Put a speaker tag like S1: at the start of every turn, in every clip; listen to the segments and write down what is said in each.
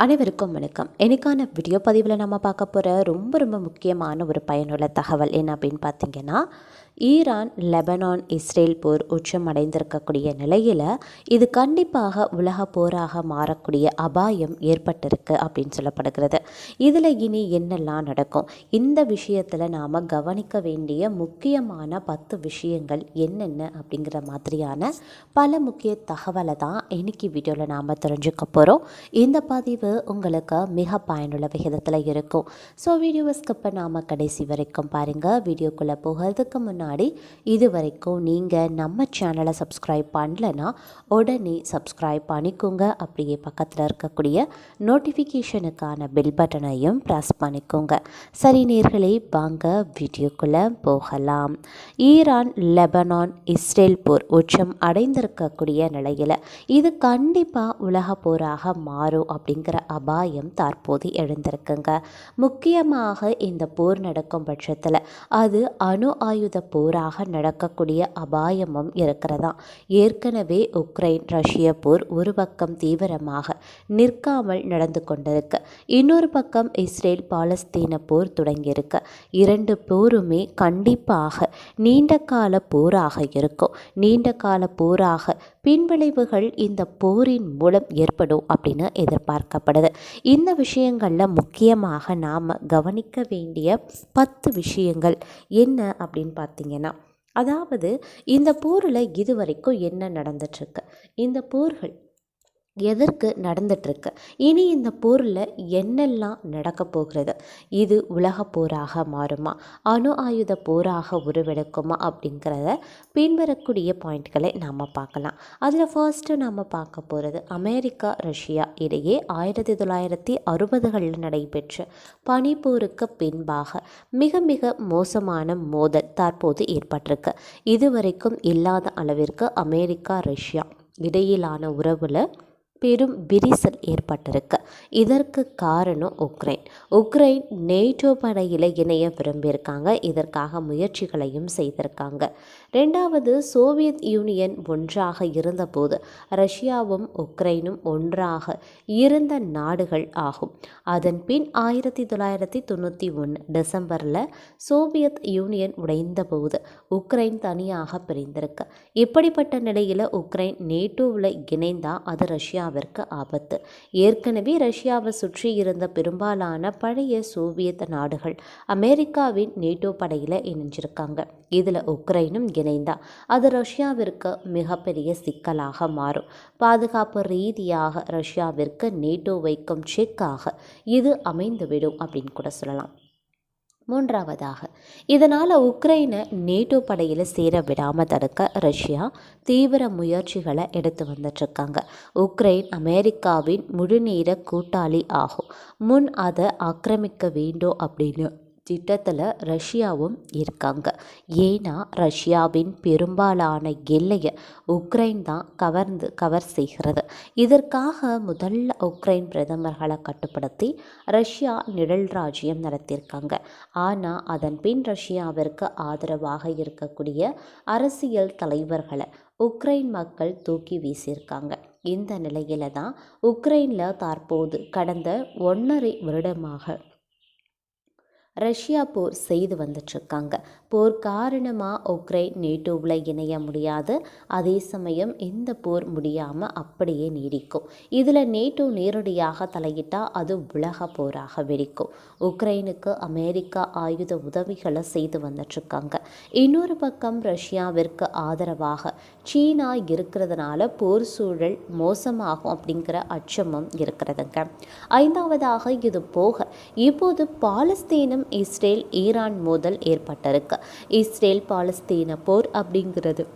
S1: அனைவருக்கும் வணக்கம். எனக்கான வீடியோ பதிவில் நம்ம பார்க்க போகிற ரொம்ப ரொம்ப முக்கியமான ஒரு பயனுள்ள தகவல் என்ன அப்படின்னு பார்த்தீங்கன்னா ஈரான் லெபனான் இஸ்ரேல் போர் உச்சம் அடைந்திருக்கக்கூடிய நிலையில் இது கண்டிப்பாக உலக போராக மாறக்கூடிய அபாயம் ஏற்பட்டிருக்கு அப்படின்னு சொல்லப்படுகிறது. இதில் இனி என்னெல்லாம் நடக்கும்? இந்த விஷயத்தில் நாம் கவனிக்க வேண்டிய முக்கியமான பத்து விஷயங்கள் என்னென்ன அப்படிங்கிற மாதிரியான பல முக்கிய தகவலை தான் இன்னைக்கு வீடியோவில் நாம் தெரிஞ்சுக்க போகிறோம் இந்த பதிவு உங்களுக்கு மிக பயனுள்ள விகிதத்தில் இருக்கும். ஸோ வீடியோவை ஸ்கிப்பை நாம் கடைசி வரைக்கும் பாருங்கள் வீடியோக்குள்ளே போகிறதுக்கு முன்னாடி இது வரைக்கும் நீங்கள் நம்ம சேனலை சப்ஸ்கிரைப் பண்ணலன்னா உடனே சப்ஸ்கிரைப் பண்ணிக்கோங்க. அப்படியே பக்கத்தில் இருக்கக்கூடிய நோட்டிஃபிகேஷனுக்கான பெல் பட்டனையும் ப்ரெஸ் பண்ணிக்கோங்க. சரி நேர்களே வாங்க வீடியோக்குள்ளே போகலாம். ஈரான் லெபனான் இஸ்ரேல் போர் உச்சம் அடைந்திருக்கக்கூடிய நிலையில் இது கண்டிப்பாக உலக போராக மாறும் அப்படிங்கிற அபாயம் தற்போது எழுந்திருக்குங்க. முக்கியமாக இந்த போர் நடக்கும் பட்சத்தில் அது அணு ஆயுத போராக நடக்கக்கூடிய அபாயமும் இருக்கிறதா ஏற்கனவே உக்ரைன் ரஷ்ய போர் ஒரு பக்கம் தீவிரமாக நிற்காமல் நடந்து கொண்டிருக்கு. இன்னொரு பக்கம் இஸ்ரேல் பாலஸ்தீன போர் தொடங்கியிருக்கு. இரண்டு போருமே கண்டிப்பாக நீண்ட கால போராக இருக்கும். நீண்ட கால போராக பின்விளைவுகள் இந்த போரின் மூலம் ஏற்படும் அப்படின்னு எதிர்பார்க்கப்படுது. இந்த விஷயங்களில் முக்கியமாக நாம் கவனிக்க வேண்டிய பத்து விஷயங்கள் என்ன அப்படின்னு பார்த்தீங்கன்னா அதாவது இந்த போரில் இதுவரைக்கும் என்ன நடந்துட்டுருக்கு இந்த போர்கள் எதற்கு நடந்துட்டுருக்கு? இனி இந்த போரில் என்னெல்லாம் நடக்க போகிறது? இது உலக போராக மாறுமா? அணு ஆயுத போராக உருவெடுக்குமா? அப்படிங்கிறத பின்வரக்கூடிய பாயிண்ட்களை நாம் பார்க்கலாம். அதில் ஃபர்ஸ்ட்டு நாம் பார்க்க போகிறது அமெரிக்கா ரஷ்யா இடையே ஆயிரத்தி தொள்ளாயிரத்தி அறுபதுகளில் நடைபெற்ற பனிப்போருக்கு பின்பாக மிக மிக மோசமான மோதல் தற்போது ஏற்பட்டிருக்கு. இதுவரைக்கும் இல்லாத அளவிற்கு அமெரிக்கா ரஷ்யா இடையிலான உறவில் பெரும் விரிசல் ஏற்பட்டிருக்கு. இதற்கு காரணம் உக்ரைன். உக்ரைன் நேட்டோ படையில் இணைய விரும்பியிருக்காங்க. இதற்காக முயற்சிகளையும் செய்திருக்காங்க. ரெண்டாவது சோவியத் யூனியன் ஒன்றாக இருந்தபோது ரஷ்யாவும் உக்ரைனும் ஒன்றாக இருந்த நாடுகள் ஆகும். அதன் பின் ஆயிரத்தி தொள்ளாயிரத்தி தொண்ணூற்றி ஒன்று டிசம்பரில் சோவியத் யூனியன் உடைந்தபோது உக்ரைன் தனியாக பிரிந்திருக்கு. இப்படிப்பட்ட நிலையில் உக்ரைன் நேட்டோவில் இணைந்தால் அது ரஷ்யா ரஷ்யாவிற்கு ஆபத்து. ஏற்கனவே ரஷ்யாவை சுற்றி இருந்த பெரும்பாலான பழைய சோவியத் நாடுகள் அமெரிக்காவின் நேட்டோ படையில் இணைஞ்சிருக்காங்க. இதில் உக்ரைனும் இணைந்தா. அது ரஷ்யாவிற்கு மிகப்பெரிய சிக்கலாக மாறும். பாதுகாப்பு ரீதியாக ரஷ்யாவிற்கு நேட்டோ வைக்கும் செக்காக இது அமைந்துவிடும் அப்படின்னு கூட சொல்லலாம். மூன்றாவதாக இதனால் உக்ரைனை நேட்டோ படையில் சேர விடாமல் தடுக்க ரஷ்யா தீவிர முயற்சிகளை எடுத்து வந்துட்டுருக்காங்க. உக்ரைன் அமெரிக்காவின் முழுநேர கூட்டாளி ஆகும். முன் அதை ஆக்கிரமிக்க வேண்டும் அப்படின்னு திட்டத்தில் ரஷ்யாவும் இருக்காங்க. ஏன்னா ரஷ்யாவின் பெரும்பாலான எல்லையை உக்ரைன் தான் கவர்ந்து கவர் செய்கிறது. இதற்காக முதல்ல உக்ரைன் பிரதமர்களை கட்டுப்படுத்தி ரஷ்யா நிழல் ராஜ்யம் நடத்தியிருக்காங்க. ஆனால் அதன் பின் ரஷ்யாவிற்கு ஆதரவாக இருக்கக்கூடிய அரசியல் தலைவர்களை உக்ரைன் மக்கள் தூக்கி வீசியிருக்காங்க. இந்த நிலையில தான் உக்ரைனில் தற்போது கடந்த ஒன்றரை வருடமாக ரஷ்யா போர் செய்து வந்துட்டுருக்காங்க. போர் காரணமாக உக்ரைன் நேட்டோவில் இணைய முடியாது. அதே சமயம் இந்த போர் முடியாமல் அப்படியே நீடிக்கும். இதில் நேட்டோ நேரடியாக தலையிட்டால் அது உலக போராக வெடிக்கும். உக்ரைனுக்கு அமெரிக்கா ஆயுத உதவிகளை செய்து வந்துட்டுருக்காங்க. இன்னொரு பக்கம் ரஷ்யாவிற்கு ஆதரவாக சீனா இருக்கிறதுனால போர் சூழல் மோசமாகும் அப்படிங்கிற அச்சமும் இருக்கிறதுங்க. ஐந்தாவதாக இது போக இப்போது பாலஸ்தீனம் இஸ்ரேல் ஈரான் மோதல் ஏற்பட்டிருக்கு. இஸ்ரேல் பாலஸ்தீன போர் அப்படிங்கிறது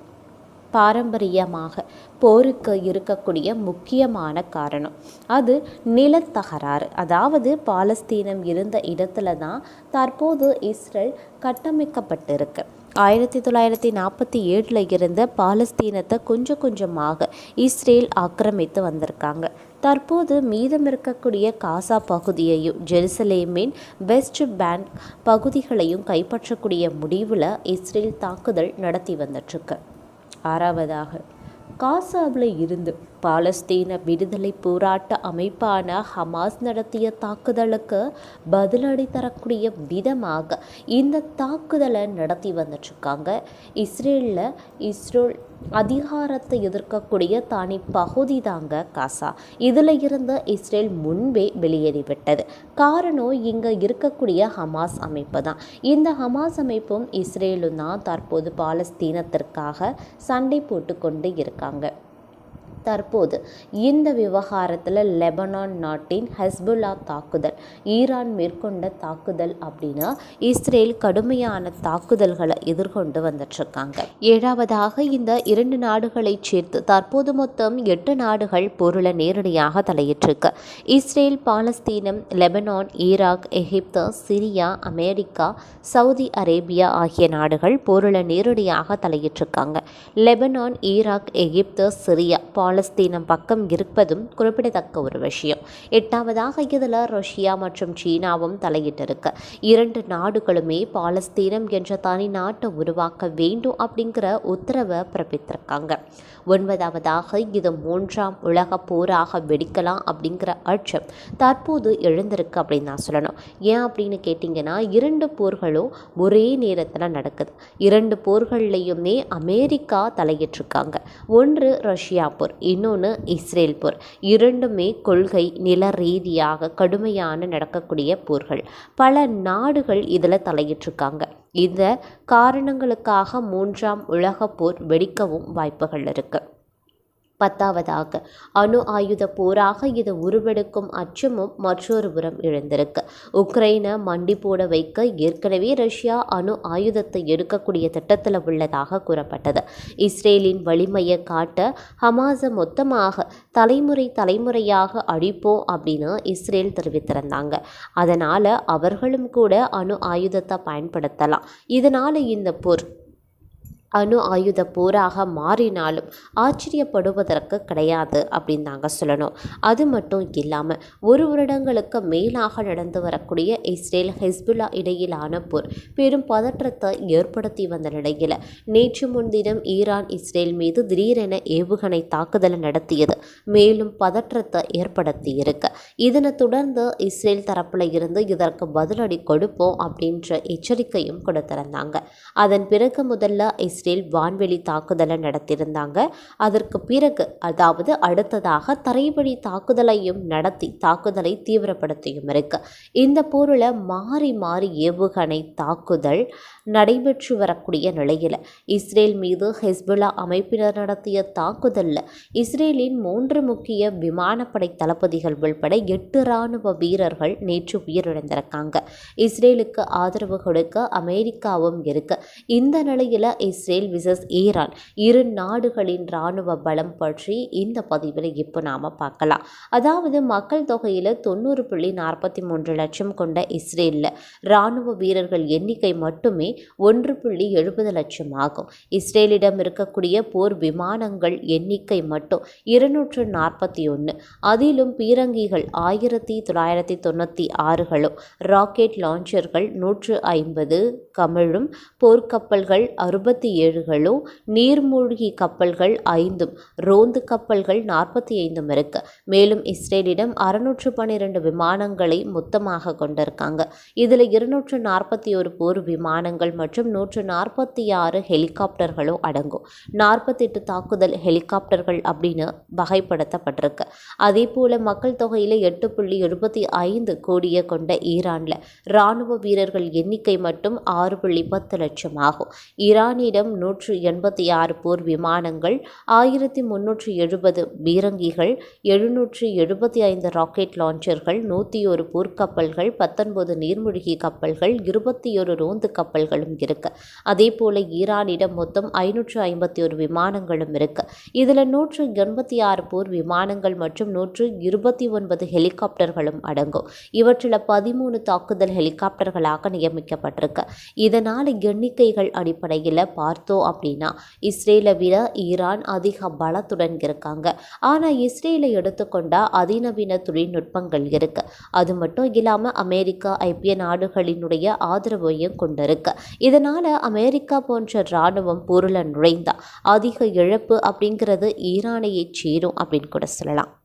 S1: பாரம்பரியமாக போருக்கு இருக்கக்கூடிய முக்கியமான காரணம். அது நிலத்தகராறு. அதாவது பாலஸ்தீனம் இருந்த இடத்துல தான் தற்போது இஸ்ரேல் கட்டமைக்கப்பட்டிருக்கு. ஆயிரத்தி தொள்ளாயிரத்தி நாற்பத்தி ஏழில் இருந்த பாலஸ்தீனத்தை கொஞ்சம் கொஞ்சமாக இஸ்ரேல் ஆக்கிரமித்து வந்திருக்காங்க. தற்போது மீதம் இருக்கக்கூடிய காசா பகுதியையும் ஜெருசலேமின் வெஸ்ட் பேங்க் பகுதிகளையும் கைப்பற்றக்கூடிய முடிவில் இஸ்ரேல் தாக்குதல் நடத்தி வந்துட்டுருக்கு. ஆறாவதாக காசாவில் இருந்து பாலஸ்தீன விடுதலை போராட்ட அமைப்பான ஹமாஸ் நடத்திய தாக்குதலுக்கு பதிலடி தரக்கூடிய விதமாக இந்த தாக்குதலை நடத்தி வந்துட்டுருக்காங்க இஸ்ரேலில் இஸ்ரோல் அதிகாரத்தை எதிர்க்கக்கூடிய தனி பகுதி தாங்க காசா. இதில் இருந்து இஸ்ரேல் முன்பே வெளியேறிவிட்டது காரணம் இங்கே இருக்கக்கூடிய ஹமாஸ் அமைப்பு தான். இந்த ஹமாஸ் அமைப்பும் இஸ்ரேலும் தான் தற்போது பாலஸ்தீனத்திற்காக சண்டை போட்டு இருக்காங்க. தற்போது இந்த விவகாரத்தில் லெபனான் நாட்டின் ஹஸ்புல்லா தாக்குதல் ஈரான் மேற்கொண்ட தாக்குதல் அப்படின்னா இஸ்ரேல் கடுமையான தாக்குதல்களை எதிர்கொண்டு வந்துட்டுருக்காங்க. ஏழாவதாக இந்த இரண்டு நாடுகளை சேர்த்து தற்போது மொத்தம் எட்டு நாடுகள் பொருளை நேரடியாக தலையிட்டிருக்கு. இஸ்ரேல் பாலஸ்தீனம் Lebanon Iraq Egypt Syria America Saudi Arabia ஆகிய நாடுகள் பொருளை நேரடியாக தலையிட்டிருக்காங்க. லெபனான் ஈராக் எகிப்து சிரியா பால பாலஸ்தீனம் பக்கம் இருப்பதும் குறிப்பிடத்தக்க ஒரு விஷயம். எட்டாவதாக இதில் ரஷ்யா மற்றும் சீனாவும் தலையிட்டிருக்கு. இரண்டு நாடுகளுமே பாலஸ்தீனம் என்ற தனி நாட்டை உருவாக்க வேண்டும் அப்படிங்கிற உத்தரவை பிறப்பித்திருக்காங்க. ஒன்பதாவதாக இது மூன்றாம் உலக போராக வெடிக்கலாம் அப்படிங்கிற அச்சம் தற்போது எழுந்திருக்கு அப்படின்னு நான் சொல்லணும். ஏன் அப்படின்னு கேட்டிங்கன்னா இரண்டு போர்களும் ஒரே நேரத்தில் நடக்குது. இரண்டு போர்கள்லையுமே அமெரிக்கா தலையிட்டிருக்காங்க. ஒன்று ரஷ்யா போர் இன்னொன்று இஸ்ரேல் போர். இரண்டுமே கொள்கை நில ரீதியாக கடுமையான நடக்கக்கூடிய போர்கள். பல நாடுகள் இதில் தலையிட்டிருக்காங்க. இந்த காரணங்களுக்காக மூன்றாம் உலக போர் வெடிக்கவும் வாய்ப்புகள் இருக்குது பத்தாவதாக. அணு ஆயுத போராக இது உருவெடுக்கும் அச்சமும் மற்றொரு புறம் எழுந்திருக்கு. உக்ரைனை மண்டி போட வைக்க ஏற்கனவே ரஷ்யா அணு ஆயுதத்தை எடுக்கக்கூடிய திட்டத்தில் உள்ளதாக கூறப்பட்டது. இஸ்ரேலின் வலிமையை காட்ட ஹமாஸை மொத்தமாக தலைமுறை தலைமுறையாக அழிப்போம் அப்படின்னு இஸ்ரேல் தெரிவித்திருந்தாங்க. அதனால் அவர்களும் கூட அணு ஆயுதத்தை பயன்படுத்தலாம். இதனால் இந்த போர் அணு ஆயுத போராக மாறினாலும் ஆச்சரியப்படுவதற்கு கிடையாது அப்படின்னு நாங்கள் சொல்லணும். அது மட்டும் இல்லாமல் ஒரு வருடங்களுக்கு மேலாக நடந்து வரக்கூடிய இஸ்ரேல் ஹெஸ்புல்லா இடையிலான போர் பெரும் பதற்றத்தை ஏற்படுத்தி வந்த நிலையில் நேற்று முன்தினம் ஈரான் இஸ்ரேல் மீது திடீரென ஏவுகணை தாக்குதலை நடத்தியது. மேலும் பதற்றத்தை ஏற்படுத்தி இருக்கு. இதனை தொடர்ந்து இஸ்ரேல் தரப்பில் இருந்து இதற்கு பதிலடி கொடுப்போம் அப்படின்ற எச்சரிக்கையும் கொடுத்திருந்தாங்க. அதன் பிறகு முதல்ல இஸ்ரேல் இஸ்ரேல் வான்வெளி தாக்குதலை நடத்தியிருந்தாங்க. அதற்கு பிறகு அதாவது அடுத்ததாக தரைவழி தாக்குதலையும் நடத்தி தாக்குதலை தீவிரப்படுத்தியும் இருக்கு. இந்த போரில் மாறி மாறி ஏவுகணை தாக்குதல் நடைபெற்று வரக்கூடிய நிலையில். இஸ்ரேல் மீது ஹெஸ்புல்லா அமைப்பினர் நடத்திய தாக்குதலில் இஸ்ரேலின் மூன்று முக்கிய விமானப்படை தளபதிகள் உள்பட எட்டு இராணுவ வீரர்கள் நேற்று உயிரிழந்திருக்காங்க. இஸ்ரேலுக்கு ஆதரவு கொடுக்க அமெரிக்காவும் இருக்கு. இந்த நிலையில் இஸ்ரேல் விசஸ் ஈரான் இரு நாடுகளின் இராணுவ பலம் பற்றி இந்த பதிவில் இப்போ நாம் பார்க்கலாம். அதாவது மக்கள் தொகையில் தொண்ணூறு புள்ளி நாற்பத்தி மூன்று லட்சம் கொண்ட இஸ்ரேலில் இராணுவ வீரர்கள் எண்ணிக்கை மட்டுமே ஒன்று புள்ளி எழுபது லட்சம் ஆகும். இஸ்ரேலிடம் இருக்கக்கூடிய போர் விமானங்கள் எண்ணிக்கை மட்டும் இருநூற்று நாற்பத்தி ஒன்று. அதிலும் பீரங்கிகள் ஆயிரத்தி தொள்ளாயிரத்தி தொண்ணூற்றி ஆறுகளும் ராக்கெட் லான்ச்சர்கள் நூற்று ஐம்பது கமிழும் போர்க்கப்பல்கள் அறுபத்தி ஏழுகளும் நீர்மூழ்கி கப்பல்கள் ஐந்தும் ரோந்து கப்பல்கள் நாற்பத்தி ஐந்தும் இருக்கு. மேலும் இஸ்ரேலிடம் அறுநூற்று பன்னிரெண்டு விமானங்களை மொத்தமாக கொண்டிருக்காங்க. இதில் இருநூற்று நாற்பத்தி ஒரு போர் விமானங்கள் மற்றும் நூற்று நாற்பத்தி ஆறு ஹெலிகாப்டர்களும் அடங்கும். நாற்பத்தெட்டு தாக்குதல் ஹெலிகாப்டர்கள் அப்படின்னு வகைப்படுத்தப்பட்டிருக்கு. அதே போல மக்கள் தொகையில் எட்டு புள்ளி எழுபத்தி ஐந்து கோடியை கொண்ட ஈரானில் இராணுவ வீரர்கள் எண்ணிக்கை மட்டும் ஆறு புள்ளி பத்து லட்சம் ஆகும். ஈரானிடம் நூற்று எண்பத்தி ஆறு போர் விமானங்கள் ஆயிரத்தி முன்னூற்றி எழுபது பீரங்கிகள் எழுநூற்றி எழுபத்தி ஐந்து ராக்கெட் லான்ச்சர்கள் நூற்றி ஒரு போர்க்கப்பல்கள் பத்தொன்பது நீர்மூழ்கி கப்பல்கள் இருபத்தி ஒரு ரோந்து கப்பல்கள் கப்பல்களும் இருக்கு. அதே போல ஈரானிடம் மொத்தம் ஐநூற்று ஐம்பத்தி ஒரு விமானங்களும் இருக்கு. இதில் நூற்று எண்பத்தி ஆறு போர் விமானங்கள் மற்றும் நூற்று இருபத்தி ஒன்பது ஹெலிகாப்டர்களும் அடங்கும். இவற்றில் பதிமூணு தாக்குதல் ஹெலிகாப்டர்களாக நியமிக்கப்பட்டிருக்கு. இதனால் எண்ணிக்கைகள் அடிப்படையில் பார்த்தோம் அப்படின்னா இஸ்ரேலை விட ஈரான் அதிக பலத்துடன் இருக்காங்க. ஆனால் இஸ்ரேலை எடுத்துக்கொண்டால் அதிநவீன தொழில்நுட்பங்கள் இருக்கு. அது மட்டும் இல்லாமல் அமெரிக்கா ஐக்கிய நாடுகளினுடைய ஆதரவையும் கொண்டிருக்கு. இதனால் அமெரிக்கா போன்ற இராணுவம் பொருளை நுழைந்தா அதிக இழப்பு அப்படிங்கிறது ஈரானையே சேரும் அப்படின்னு கூட சொல்லலாம்.